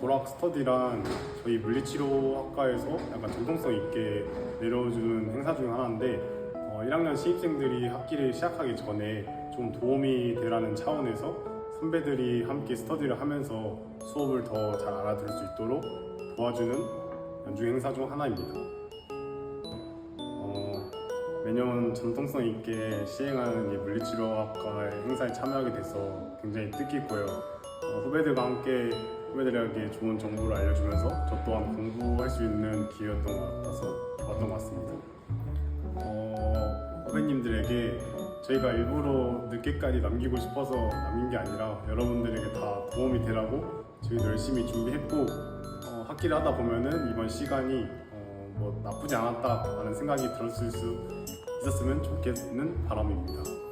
어, 고락 스터디란 저희 물리치료학과에서 약간 전통성 있게 내려주는 행사 중 하나인데 어, 1학년 신입생들이 학기를 시작하기 전에 좀 도움이 되라는 차원에서 선배들이 함께 스터디를 하면서 수업을 더 잘 알아들을 수 있도록 도와주는 연중 행사 중 하나입니다. 어, 매년 전통성 있게 시행하는 이 물리치료학과의 행사에 참여하게 돼서 굉장히 뜻깊고요. 어, 후배들과 함께 후배들에게 좋은 정보를 알려주면서 저 또한 공부할 수 있는 기회였던 것 같아서 좋았던 것 같습니다. 어, 후배님들에게 저희가 일부러 늦게까지 남기고 싶어서 남긴 게 아니라 여러분들에게 다 도움이 되라고 저희도 열심히 준비했고 어, 학기를 하다 보면은 이번 시간이 어, 뭐 나쁘지 않았다라는 생각이 들었을 수 있었으면 좋겠는 바람입니다.